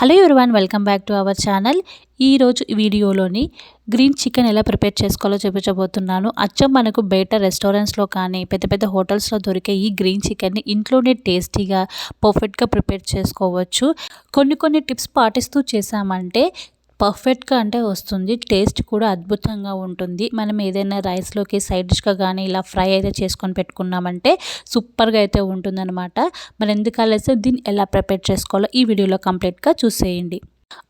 Hello everyone welcome back to our channel. ఈరోజు వీడియోలోని green chicken ఎలా ప్రిపేర్ చేసుకోవాలో చూపించబోతున్నాను. అచ్చం మనకు బయట రెస్టారెంట్స్లో కానీ పెద్ద పెద్ద హోటల్స్లో దొరికే ఈ గ్రీన్ చికెన్ని ఇంట్లోనే టేస్టీగా పర్ఫెక్ట్గా ప్రిపేర్ చేసుకోవచ్చు. కొన్ని కొన్ని టిప్స్ పాటిస్తూ చేసామంటే పర్ఫెక్ట్గా అంటే వస్తుంది. టేస్ట్ కూడా అద్భుతంగా ఉంటుంది. మనం ఏదైనా రైస్లోకి సైడ్ డిష్గా కానీ ఇలా ఫ్రై అయితే చేసుకొని పెట్టుకున్నామంటే సూపర్గా అయితే ఉంటుందన్నమాట. మరి ఎందుకు ఆలస్యం? దీన్ని ఎలా ప్రిపేర్ చేసుకోవాలో ఈ వీడియోలో కంప్లీట్గా చూసేయండి.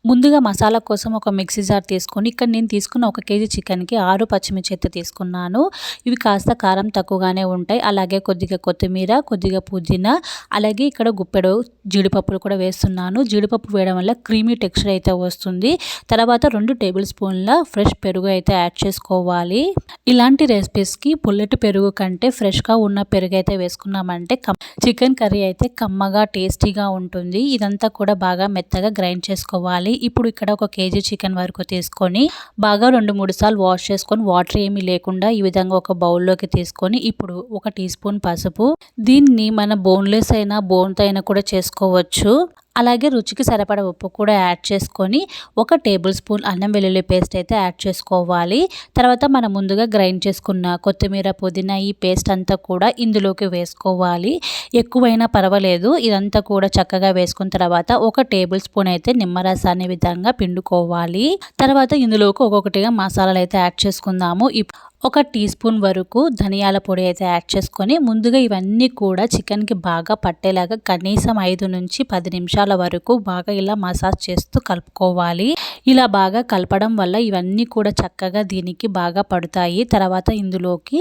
ముందుగా మసాలా కోసం ఒక మిక్సీ జార్ తీసుకొని ఇక్కడ నేను తీసుకున్న ఒక కేజీ చికెన్కి ఆరు పచ్చిమిర్చి అయితే తీసుకున్నాను. ఇవి కాస్త కారం తక్కువగానే ఉంటాయి. అలాగే కొద్దిగా కొత్తిమీర కొద్దిగా పుదీనా అలాగే ఇక్కడ గుప్పెడు జీడిపప్పులు కూడా వేస్తున్నాను. జీడిపప్పు వేయడం వల్ల క్రీమీ టెక్స్చర్ అయితే వస్తుంది. తర్వాత రెండు టేబుల్ స్పూన్ల ఫ్రెష్ పెరుగు అయితే యాడ్ చేసుకోవాలి. ఇలాంటి రెసిపీస్కి పుల్లటి పెరుగు కంటే ఫ్రెష్గా ఉన్న పెరుగు అయితే వేసుకున్నామంటే చికెన్ కర్రీ అయితే కమ్మగా టేస్టీగా ఉంటుంది. ఇదంతా కూడా బాగా మెత్తగా గ్రైండ్ చేసుకోవాలి. చేసుకోవాలి ఇప్పుడు ఇక్కడ ఒక కేజీ చికెన్ వరకు తీసుకొని బాగా రెండు మూడు సార్లు వాష్ చేసుకొని వాటర్ ఏమీ లేకుండా ఈ విధంగా ఒక బౌల్లోకి తీసుకొని ఇప్పుడు ఒక టీ స్పూన్ పసుపు. దీన్ని మన బోన్లెస్ అయినా బోన్తో అయినా కూడా చేసుకోవచ్చు. అలాగే రుచికి సరిపడ ఉప్పు కూడా యాడ్ చేసుకొని ఒక టేబుల్ స్పూన్ అన్నం వెల్లుల్లి పేస్ట్ అయితే యాడ్ చేసుకోవాలి. తర్వాత మనం ముందుగా గ్రైండ్ చేసుకున్న కొత్తిమీర పుదీనా ఈ పేస్ట్ అంతా కూడా ఇందులోకి వేసుకోవాలి. ఎక్కువైనా పర్వాలేదు ఇదంతా కూడా చక్కగా వేసుకున్న తర్వాత ఒక టేబుల్ స్పూన్ అయితే నిమ్మరసాన్ని విధంగా పిండుకోవాలి. తర్వాత ఇందులోకి ఒక్కొక్కటిగా మసాలాలు అయితే యాడ్ చేసుకుందాము. ఒక టీ స్పూన్ వరకు ధనియాల పొడి అయితే యాడ్ చేసుకొని ముందుగా ఇవన్నీ కూడా చికెన్కి బాగా పట్టేలాగా కనీసం ఐదు నుంచి పది నిమిషాల వరకు బాగా ఇలా మసాజ్ చేస్తూ కలుపుకోవాలి. ఇలా బాగా కలపడం వల్ల ఇవన్నీ కూడా చక్కగా దీనికి బాగా పడతాయి. తర్వాత ఇందులోకి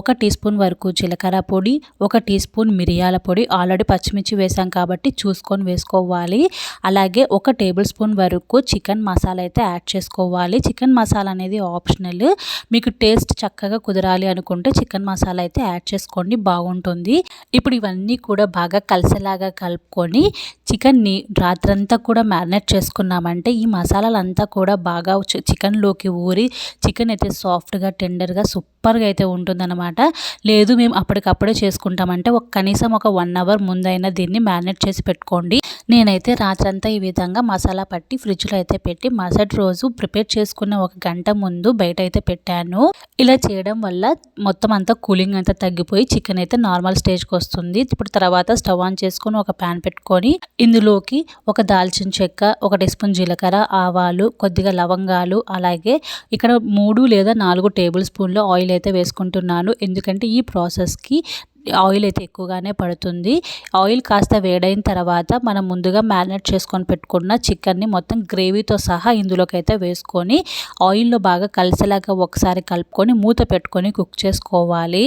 ఒక టీ స్పూన్ వరకు జీలకర్ర పొడి ఒక టీ స్పూన్ మిరియాల పొడి ఆల్రెడీ పచ్చిమిర్చి వేసాం కాబట్టి చూసుకొని వేసుకోవాలి. అలాగే ఒక టేబుల్ స్పూన్ వరకు చికెన్ మసాలా అయితే యాడ్ చేసుకోవాలి. చికెన్ మసాలా అనేది ఆప్షనల్. మీకు టేస్ట్ చక్కగా కుదరాలి అనుకుంటే చికెన్ మసాలా అయితే యాడ్ చేసుకోండి బాగుంటుంది. ఇప్పుడు ఇవన్నీ కూడా బాగా కలిసేలాగా కలుపుకొని చికెన్ని రాత్రంతా కూడా మ్యారినేట్ చేసుకున్నామంటే ఈ మసాలాలంతా కూడా బాగా చికెన్లోకి ఊరి చికెన్ అయితే సాఫ్ట్గా టెండర్గా సూపర్గా అయితే ఉంటుందన్నమాట. లేదు మేము అప్పటికప్పుడే చేసుకుంటామంటే ఒక కనీసం ఒక వన్ అవర్ ముందైనా దీన్ని మ్యారినేట్ చేసి పెట్టుకోండి. నేనైతే రాత్రంతా ఈ విధంగా మసాలా పట్టి ఫ్రిడ్జ్లో అయితే పెట్టి మరుసటి రోజు ప్రిపేర్ చేసుకున్న ఒక గంట ముందు బయట అయితే పెట్టాను. ఇలా ఇలా చేయడం వల్ల మొత్తం అంతా కూలింగ్ అంతా తగ్గిపోయి చికెన్ అయితే నార్మల్ స్టేజ్కి వస్తుంది. ఇప్పుడు తర్వాత స్టవ్ ఆన్ చేసుకొని ఒక ప్యాన్ పెట్టుకొని ఇందులోకి ఒక దాల్చిన చెక్క ఒక టీ స్పూన్ జీలకర్ర ఆవాలు కొద్దిగా లవంగాలు అలాగే ఇక్కడ మూడు లేదా నాలుగు టేబుల్ స్పూన్లు ఆయిల్ అయితే వేసుకుంటున్నాను. ఎందుకంటే ఈ ప్రాసెస్కి ఆయిల్ అయితే ఎక్కువగానే పడుతుంది. ఆయిల్ కాస్త వేడైన తర్వాత మనం ముందుగా మ్యారినేట్ చేసుకొని పెట్టుకున్న చికెన్ని మొత్తం గ్రేవీతో సహా ఇందులోకి అయితే వేసుకొని ఆయిల్లో బాగా కలిసేలాగా ఒకసారి కలుపుకొని మూత పెట్టుకొని కుక్ చేసుకోవాలి.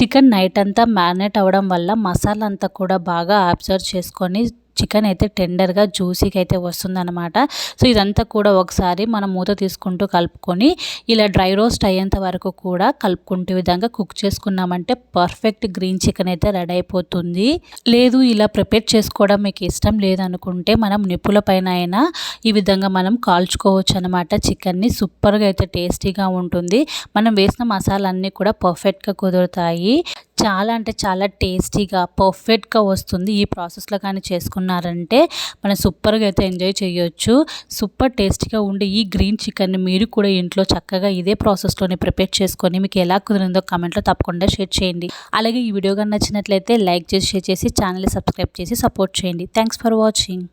చికెన్ నైట్ అంతా మ్యారినేట్ అవ్వడం వల్ల మసాలా అంతా కూడా బాగా అబ్జర్వ్ చేసుకొని చికెన్ అయితే టెండర్గా జ్యూసీగా అయితే వస్తుందన్నమాట. సో ఇదంతా కూడా ఒకసారి మనం మూత తీసుకుంటూ కలుపుకొని ఇలా డ్రై రోస్ట్ అయ్యేంత వరకు కూడా కలుపుకుంటే విధంగా కుక్ చేసుకున్నామంటే పర్ఫెక్ట్ గ్రీన్ చికెన్ అయితే రెడీ అయిపోతుంది. లేదు ఇలా ప్రిపేర్ చేసుకోవడం మీకు ఇష్టం లేదనుకుంటే మనం నిప్పుల పైన అయినా ఈ విధంగా మనం కాల్చుకోవచ్చు అనమాట చికెన్ని సూపర్గా అయితే టేస్టీగా ఉంటుంది. మనం వేసిన మసాలా కూడా పర్ఫెక్ట్గా కుదురుతాయి. చాలా అంటే చాలా టేస్టీగా పర్ఫెక్ట్గా వస్తుంది. ఈ ప్రాసెస్లో కానీ చేసుకున్నారంటే మనం సూపర్గా అయితే ఎంజాయ్ చేయొచ్చు. సూపర్ టేస్టీగా ఉండే ఈ గ్రీన్ చికెన్ని మీరు కూడా ఇంట్లో చక్కగా ఇదే ప్రాసెస్లోనే ప్రిపేర్ చేసుకొని మీకు ఎలా కుదిరిందో కమెంట్లో తప్పకుండా షేర్ చేయండి. అలాగే ఈ వీడియో కానీ నచ్చినట్లయితే లైక్ చేసి షేర్ చేసి ఛానల్ని సబ్స్క్రైబ్ చేసి సపోర్ట్ చేయండి. Thanks for watching.